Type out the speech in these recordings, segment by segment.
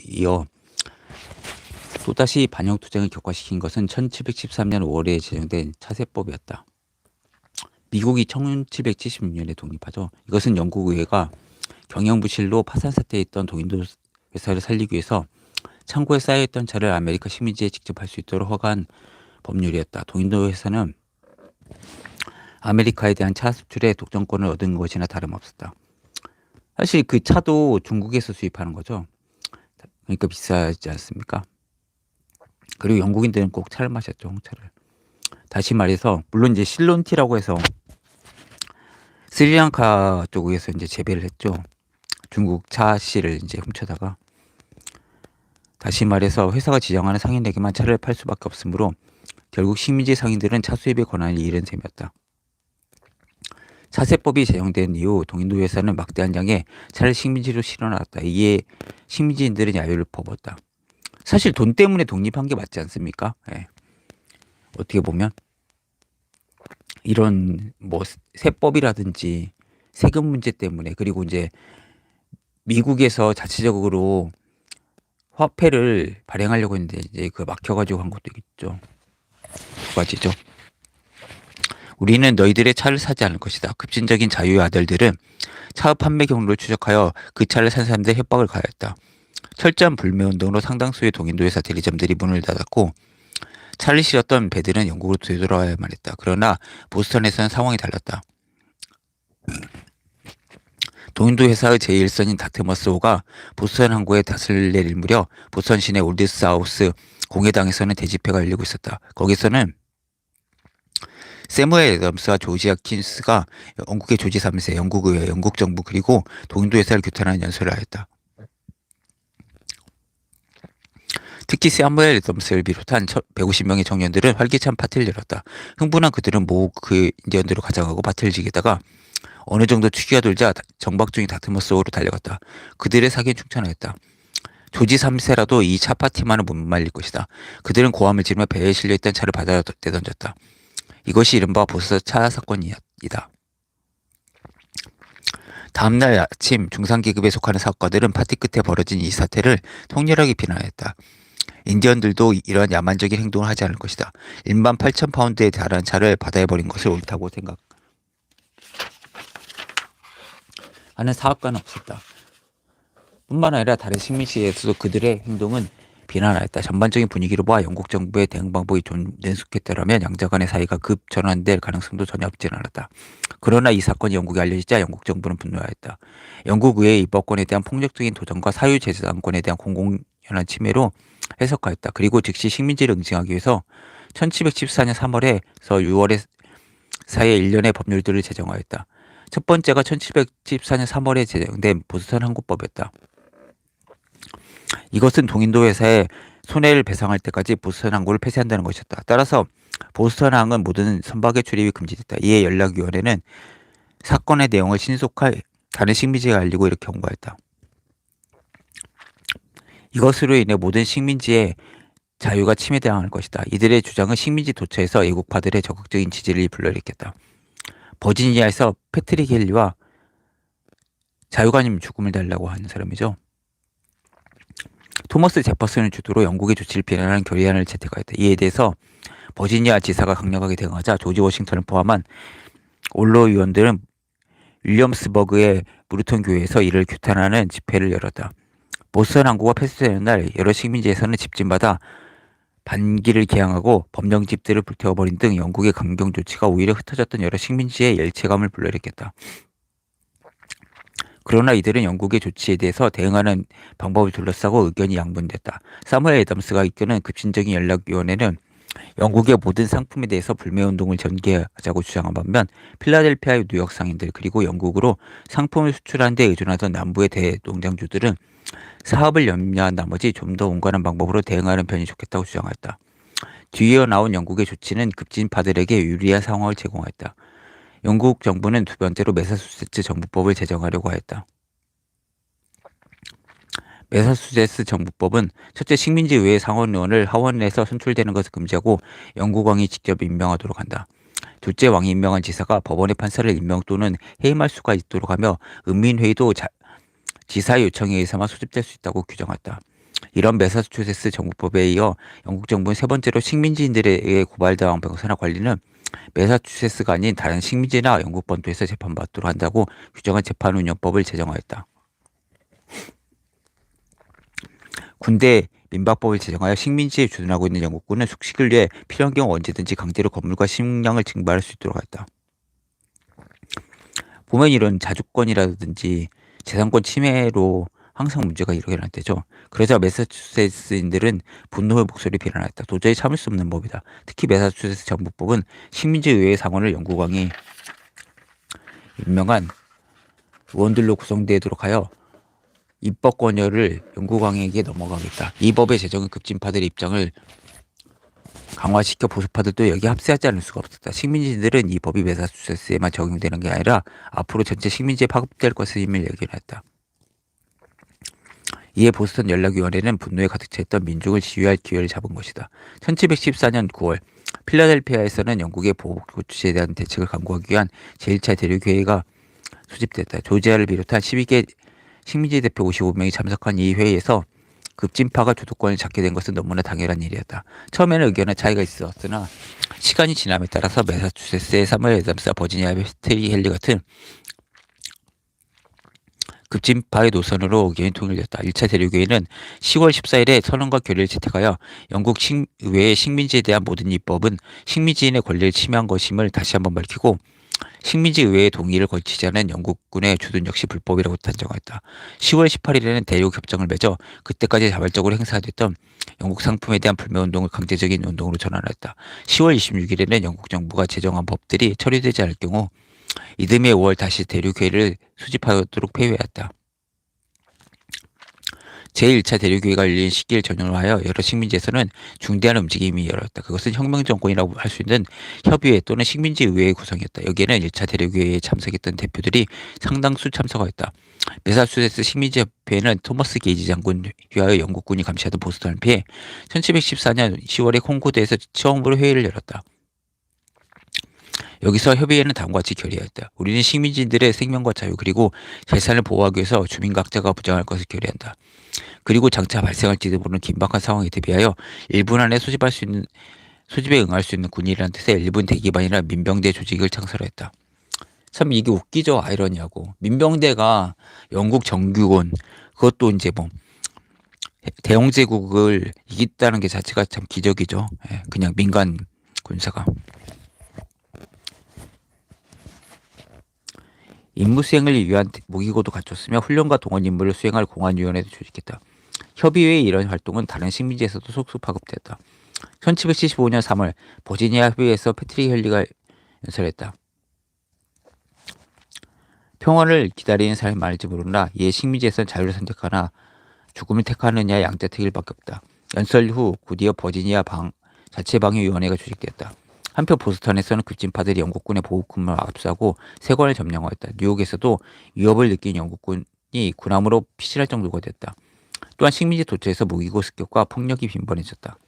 이어 또다시 반영 투쟁을 격화시킨 것은 1713년 5월에 제정된 차세법이었다. 미국이 1776년에 독립하죠. 이것은 영국 의회가 경영부실로 파산 사태에 있던 동인도 회사를 살리기 위해서 창고에 쌓여있던 차를 아메리카 식민지에 직접 할 수 있도록 허가한 법률이었다. 동인도 회사는 아메리카에 대한 차 수출에 독점권을 얻은 것이나 다름없었다. 사실 그 차도 중국에서 수입하는 거죠. 그러니까 비싸지 않습니까? 그리고 영국인들은 꼭 차를 마셨죠, 홍차를. 다시 말해서 물론 이제 실론티라고 해서 스리랑카 쪽에서 이제 재배를 했죠. 중국 차 씨를 이제 훔쳐다가 다시 말해서 회사가 지정하는 상인에게만 차를 팔 수밖에 없으므로 결국 식민지 상인들은 차 수입의 권한을 잃은 셈이었다. 차세법이 제정된 이후 동인도 회사는 막대한 양의 차를 식민지로 실어놨다. 이에 식민지인들은 야유를 퍼붓었다. 사실 돈 때문에 독립한 게 맞지 않습니까? 예. 어떻게 보면 이런 뭐 세법이라든지 세금 문제 때문에 그리고 이제 미국에서 자체적으로 화폐를 발행하려고 했는데 이제 그 막혀가지고 한 것도 있죠. 두 가지죠. 우리는 너희들의 차를 사지 않을 것이다. 급진적인 자유의 아들들은 차 판매 경로를 추적하여 그 차를 산 사람들의 협박을 가하였다. 철저한 불매운동으로 상당수의 동인도 회사 대리점들이 문을 닫았고 차를 실었던 배들은 영국으로 되돌아와야만 했다. 그러나 보스턴에서는 상황이 달랐다. 동인도 회사의 제1선인 다트머스호가 보스턴 항구에 닷을 내릴 무렵 보스턴 시내 올드사우스 공회당에서는 대집회가 열리고 있었다. 거기서는 세무엘 애덤스와 조지 아 킨스가 영국의 조지 3세, 영국 의회, 영국 정부 그리고 동인도 회사를 규탄하는 연설을 하였다. 특히 사무엘 애덤스를 비롯한 150명의 청년들은 활기찬 파티를 열었다. 흥분한 그들은 모두 그 인디언들을 가져가고 파티를 지게다가 어느 정도 추기가 돌자 정박 중인 다트머스호로 달려갔다. 그들의 사기는 충천하였다. 조지 3세라도 이 차 파티만은 못 말릴 것이다. 그들은 고함을 지르며 배에 실려있던 차를 바다에 내던졌다. 이것이 이른바 보스 차 사건이다. 다음날 아침 중상계급에 속하는 사업가들은 파티 끝에 벌어진 이 사태를 통렬하게 비난했다. 인디언들도 이러한 야만적인 행동을 하지 않을 것이다. 1만 8천 파운드에 달하는 차를 바다에 버린 것을 옳다고 생각. 하는 사업가는 없었다. 뿐만 아니라 다른 식민지에서도 그들의 행동은 비난하였다. 전반적인 분위기로 보아 영국 정부의 대응 방법이 좀 능숙했더라면 양자 간의 사이가 급 전환될 가능성도 전혀 없지 않았다. 그러나 이 사건이 영국에 알려지자 영국 정부는 분노하였다. 영국 의회의 입법권에 대한 폭력적인 도전과 사유재산권에 대한 공공연한 침해로 해석하였다. 그리고 즉시 식민지를 응징하기 위해서 1714년 3월에서 6월에 사이에 일련의 법률들을 제정하였다. 첫 번째가 1714년 3월에 제정된 보스턴 항구법이었다. 이것은 동인도 회사에 손해를 배상할 때까지 보스턴 항구를 폐쇄한다는 것이었다. 따라서 보스턴 항은 모든 선박의 출입이 금지됐다. 이에 연락위원회는 사건의 내용을 신속하게 다른 식민지에 알리고 이렇게 경고했다. 이것으로 인해 모든 식민지의 자유가 침해당할 것이다. 이들의 주장은 식민지 도처에서 애국파들의 적극적인 지지를 불러일으켰다. 버지니아에서 패트릭 헨리와 자유관님 죽음을 달라고 하는 사람이죠. 토머스 제퍼슨을 주도로 영국의 조치를 비난하는 결의안을 채택하였다. 이에 대해서 버지니아 지사가 강력하게 대응하자 조지 워싱턴을 포함한 올로 의원들은 윌리엄스버그의 무르톤 교회에서 이를 규탄하는 집회를 열었다. 보스턴 항구가 폐쇄되는 날 여러 식민지에서는 집진마다 반기를 개항하고 법령집들을 불태워버린 등 영국의 감경 조치가 오히려 흩어졌던 여러 식민지의 열체감을 불러일으켰다. 그러나 이들은 영국의 조치에 대해서 대응하는 방법을 둘러싸고 의견이 양분됐다. 사무엘 애덤스가 이끄는 급진적인 연락위원회는 영국의 모든 상품에 대해서 불매운동을 전개하자고 주장한 반면 필라델피아의 뉴욕 상인들 그리고 영국으로 상품을 수출하는 데 의존하던 남부의 대농장주들은 사업을 염려한 나머지 좀 더 온건한 방법으로 대응하는 편이 좋겠다고 주장했다. 뒤이어 나온 영국의 조치는 급진파들에게 유리한 상황을 제공했다. 영국 정부는 두 번째로 메사추세츠 정부법을 제정하려고 하였다. 메사추세츠 정부법은 첫째 식민지 의회 상원의원을 하원에서 선출되는 것을 금지하고 영국 왕이 직접 임명하도록 한다. 둘째 왕이 임명한 지사가 법원의 판사를 임명 또는 해임할 수가 있도록 하며 은민회의도 자, 지사의 요청에 의해서만 소집될 수 있다고 규정했다. 이런 매사추세츠 정부법에 이어 영국 정부는 세 번째로 식민지인들에 의해 고발당한 병사나 관리는 매사추세츠가 아닌 다른 식민지나 영국 본토에서 재판받도록 한다고 규정한 재판운영법을 제정하였다. 군대 민박법을 제정하여 식민지에 주둔하고 있는 영국군은 숙식을 위해 필요한 경우 언제든지 강제로 건물과 식량을 증발할 수 있도록 하였다. 보면 이런 자주권이라든지 재산권 침해로 항상 문제가 일어날 때죠. 그러자 매사추세츠인들은 분노의 목소리를 비난했다. 도저히 참을 수 없는 법이다. 특히 매사추세츠 정부법은 식민지 의회 상원을 영국왕이 임명한 의원들로 구성되도록 하여 입법 권한을 영국왕에게 넘어가겠다. 이 법의 제정은 급진파들의 입장을 강화시켜 보수파들도 여기 합세하지 않을 수가 없었다. 식민지들은 이 법이 매사추세츠에만 적용되는 게 아니라 앞으로 전체 식민지에 파급될 것임을 예견했다. 이에 보스턴 연락위원회는 분노에 가득 차있던 민중을 지휘할 기회를 잡은 것이다. 1714년 9월 필라델피아에서는 영국의 보복조치에 대한 대책을 강구하기 위한 제1차 대륙회의가 소집됐다. 조지아를 비롯한 12개 식민지 대표 55명이 참석한 이 회의에서 급진파가 주도권을 잡게 된 것은 너무나 당연한 일이었다. 처음에는 의견의 차이가 있었으나 시간이 지남에 따라서 매사추세츠의 사무엘 애덤스와 버지니아의 스테리 헨리 같은 급진파의 노선으로 의견이 통일됐다. 1차 대륙회의는 10월 14일에 선언과 결의를 채택하여 영국 식, 외의 식민지에 대한 모든 입법은 식민지인의 권리를 침해한 것임을 다시 한번 밝히고 식민지 의회의 동의를 거치지 않은 영국군의 주둔 역시 불법이라고 단정했다. 10월 18일에는 대륙 협정을 맺어 그때까지 자발적으로 행사됐던 영국 상품에 대한 불매운동을 강제적인 운동으로 전환했다. 10월 26일에는 영국 정부가 제정한 법들이 처리되지 않을 경우 이듬해 5월 다시 대륙회의를 수집하도록 폐회했다. 제1차 대륙회의가 열린 시기를 전후로 하여 여러 식민지에서는 중대한 움직임이 일어났다. 그것은 혁명정권이라고 할 수 있는 협의회 또는 식민지 의회의 구성이었다. 여기에는 1차 대륙회의에 참석했던 대표들이 상당수 참석하였다. 메사추세츠 식민지협회는 토머스 게이지 장군 휘하여 영국군이 감시하던 보스턴을 피해 1714년 10월에 콩코드에서 처음으로 회의를 열었다. 여기서 협의회는 다음과 같이 결의하였다. 우리는 식민지들의 생명과 자유 그리고 재산을 보호하기 위해서 주민 각자가 부정할 것을 결의한다. 그리고 장차 발생할지도 모르는 긴박한 상황에 대비하여 1분 안에 소집할 수 있는 소집에 응할 수 있는 군인이라는 뜻의 일본 대기반이나 민병대 조직을 창설했다. 참 이게 웃기죠 아이러니하고 민병대가 영국 정규군 그것도 이제 뭐 대영 제국을 이겼다는 게 자체가 참 기적이죠. 예, 그냥 민간 군사가. 임무 수행을 위한 무기고도 갖췄으며 훈련과 동원 임무를 수행할 공안위원회도 조직했다. 협의회의 이런 활동은 다른 식민지에서도 속속 파급됐다. 1775년 3월 버지니아 협의회에서 패트릭 헬리가 연설했다. 평화를 기다리는 사람이 많을지 모르나 이에 식민지에선 자유를 선택하나 죽음을 택하느냐 양자택일밖에 없다. 연설 후 곧이어 버지니아 방 자치방위위원회가 조직됐다. 한편 보스턴에서는 급진파들이 영국군의 보급군을 압수하고 세관을 점령하였다. 뉴욕에서도 위협을 느낀 영국군이 군함으로 피신할 정도가 됐다. 또한 식민지 도처에서 무기고 습격과 폭력이 빈번해졌다.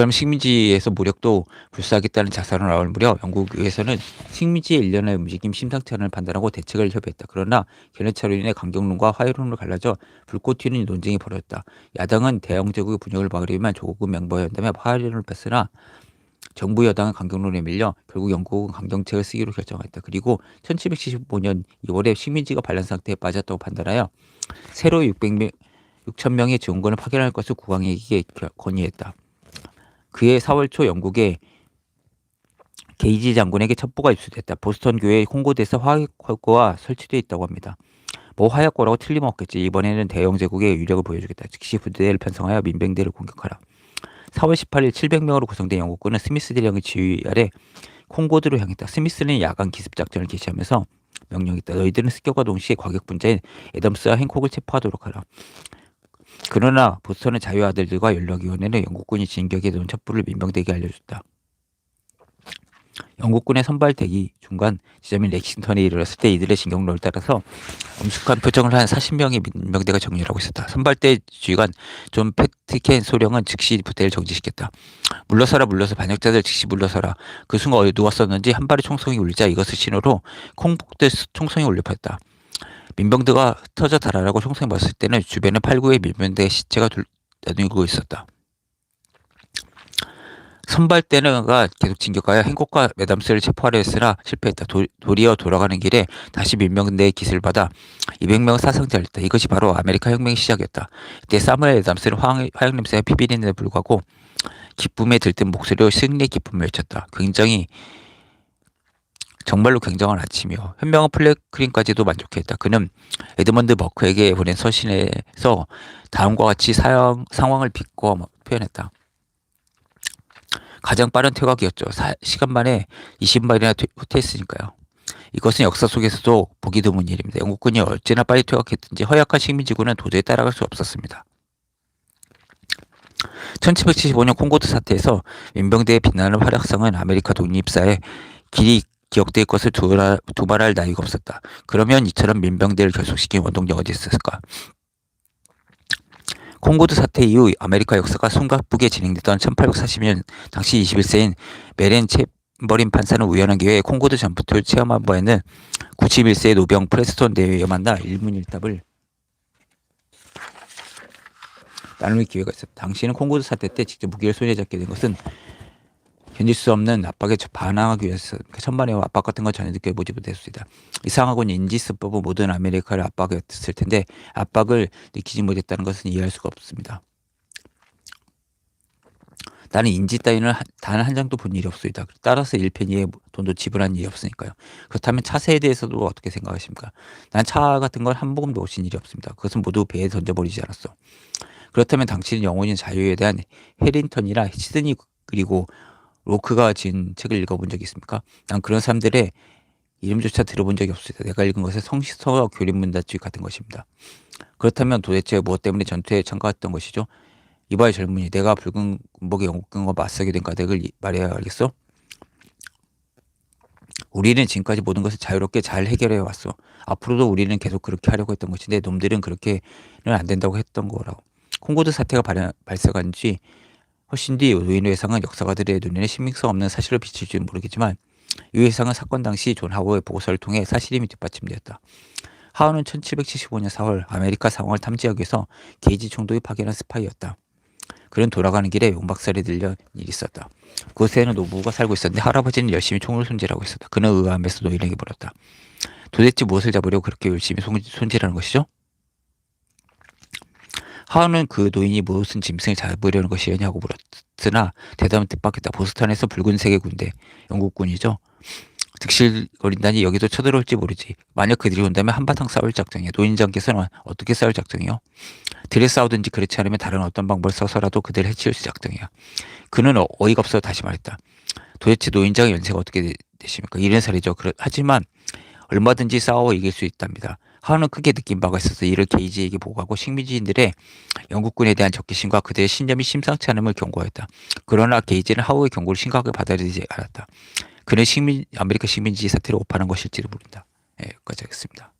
이처럼 식민지에서 무력도 불사하겠다는 자살을 나올 무렵 영국에서는 식민지의 일련의 움직임 심상치 않을 판단하고 대책을 협의했다. 그러나 견해차로 인해 강경론과 화해론으로 갈라져 불꽃 튀는 논쟁이 벌어졌다. 야당은 대영 제국의 분열을 막으려면 조국 명부연담에 화해론을 뺐으나 정부 여당은 강경론에 밀려 결국 영국은 강경책을 쓰기로 결정했다. 그리고 1775년 2월에 식민지가 반란 상태에 빠졌다고 판단하여 새로 600명, 6천 명의 지원군을 파견할 것을 국왕에게 건의했다. 그해 4월 초 영국의 게이지 장군에게 첩보가 입수됐다. 보스턴 교회 홍보대에서 화약고가 설치되어 있다고 합니다. 뭐 화약고라고 틀림없겠지. 이번에는 대영 제국의 위력을 보여주겠다. 즉시 부대를 편성하여 민병대를 공격하라. 4월 18일 700명으로 구성된 영국군은 스미스 대령의 지휘 아래 콩고드로 향했다. 스미스는 야간 기습 작전을 개시하면서 명령했다. 너희들은 습격과 동시에 과격 분자인 애덤스와 행콕을 체포하도록 하라. 그러나 보스턴의 자유아들들과 연락위원회는 영국군이 진격에 넣은 첩보를 민병대에게 알려줬다. 영국군의 선발 대기 중간 지점인 렉싱턴에 이르렀을 때 이들의 진격로를 따라서 엄숙한 표정을 한 40명의 민병대가 정렬하고 있었다. 선발대 주의관 존 패트켄 소령은 즉시 부대를 정지시켰다. 물러서라 물러서 반역자들 즉시 물러서라. 그 순간 어디 누웠었는지 한 발의 총성이 울리자 이것을 신호로 콩복대 총성이 울려 퍼졌다. 민병대가 흩어져 달아라고 총성이 맞을 때는 주변에 8, 9의 민병대의 시체가 둘- 나뉘고 있었다. 선발대가 계속 진격하여 행콕과 메담스를 체포하려 했으나 실패했다. 도, 도리어 돌아가는 길에 다시 민병대의 기세를 받아 200명 사상자를 했다. 이것이 바로 아메리카 혁명의 시작이었다. 이때 사무엘 메담스는 화양, 화양 냄새가 피비린내에 불구하고 기쁨에 들뜬 목소리로 승리의 기쁨을 외쳤다. 굉장히 정말로 굉장한 아침이요. 현명한 플래크린까지도 만족했다. 그는 에드먼드 버크에게 보낸 서신에서 다음과 같이 사형, 상황을 비꼬아 표현했다. 가장 빠른 퇴각이었죠. 사, 시간 만에 20마일이나 후퇴했으니까요. 이것은 역사 속에서도 보기 드문 일입니다. 영국군이 어찌나 빨리 퇴각했든지 허약한 식민지군은 도저히 따라갈 수 없었습니다. 1775년 콩고드 사태에서 민병대의 빛나는 활약상은 아메리카 독립사에 길이 기억될 것을 두말할 나위가 없었다. 그러면 이처럼 민병대를 결속시킨 원동력 어디 있었을까? 콩고드 사태 이후 아메리카 역사가 숨가쁘게 진행됐던 1840년 당시 21세인 메렌 챔버린 판사는 우연한 기회에 콩고드 전투를 체험한 바에는 91세의 노병 프레스톤 대회에 만나 일문일답을 나눌 기회가 있었다. 당시에는 콩고드 사태 때 직접 무기를 손에 잡게 된 것은 견딜 수 없는 압박에 반항하기 위해서 그러니까 천만의 압박 같은 건 전혀 느껴보지 못했습니다. 이상하고는 인지수법은 모든 아메리카를 압박했을 텐데 압박을 느끼지 못했다는 것은 이해할 수가 없습니다. 나는 인지 따위는 단 한 장도 본 일이 없습니다. 따라서 1페니의 돈도 지불한 일이 없으니까요. 그렇다면 차세에 대해서도 어떻게 생각하십니까? 난 차 같은 걸 한 모금도 오신 일이 없습니다. 그것은 모두 배에 던져버리지 않았어. 그렇다면 당신은 영원히 자유에 대한 해린턴이라 시드니 그리고 로크가 지은 책을 읽어본 적이 있습니까? 난 그런 사람들의 이름조차 들어본 적이 없습니다. 내가 읽은 것은 성시서 교린문답주의 같은 것입니다. 그렇다면 도대체 무엇 때문에 전투에 참가했던 것이죠? 이봐의 젊은이, 내가 붉은 군복의 영국군과 맞서게 된 까닭을 말해야 알겠어? 우리는 지금까지 모든 것을 자유롭게 잘 해결해 왔어. 앞으로도 우리는 계속 그렇게 하려고 했던 것인데 놈들은 그렇게는 안 된다고 했던 거라고. 콩고드 사태가 발현, 발생한 지 훨씬 뒤 노인의 회상은 역사가들의 눈에는 신빙성 없는 사실로 비칠지는 모르겠지만 이 회상은 사건 당시 존 하워의 보고서를 통해 사실임이 뒷받침되었다. 하워는 1775년 4월 아메리카 상황을 탐지하기 위해서 게이지 총독이 파견한 스파이였다. 그는 돌아가는 길에 용박살이 들려 일이 있었다. 그곳에는 노부가 살고 있었는데 할아버지는 열심히 총을 손질하고 있었다. 그는 의아함에서 노인에게 물었다. 도대체 무엇을 잡으려고 그렇게 열심히 손, 손질하는 것이죠? 하우는 그 노인이 무슨 짐승을 잡으려는 것이냐고 물었으나 대답은 뜻밖이다. 보스턴에서 붉은색의 군대, 영국군이죠. 득실거린다니 여기도 쳐들어올지 모르지. 만약 그들이 온다면 한바탕 싸울 작정이야. 노인장께서는 어떻게 싸울 작정이요? 들에 싸우든지 그렇지 않으면 다른 어떤 방법을 써서라도 그들을 해치울 작정이야. 그는 어- 어이가 없어 다시 말했다. 도대체 노인장의 연세가 어떻게 되십니까? 이런 살이죠. 하지만 얼마든지 싸워 이길 수 있답니다. 하우는 크게 느낀 바가 있어서 이를 게이지에게 보고하고 식민지인들의 영국군에 대한 적개심과 그들의 신념이 심상치 않음을 경고했다. 그러나 게이지는 하우의 경고를 심각하게 받아들이지 않았다. 그는 식민, 아메리카 식민지 사태를 오판한 것일지도 모른다. 예, 여기까지 하겠습니다.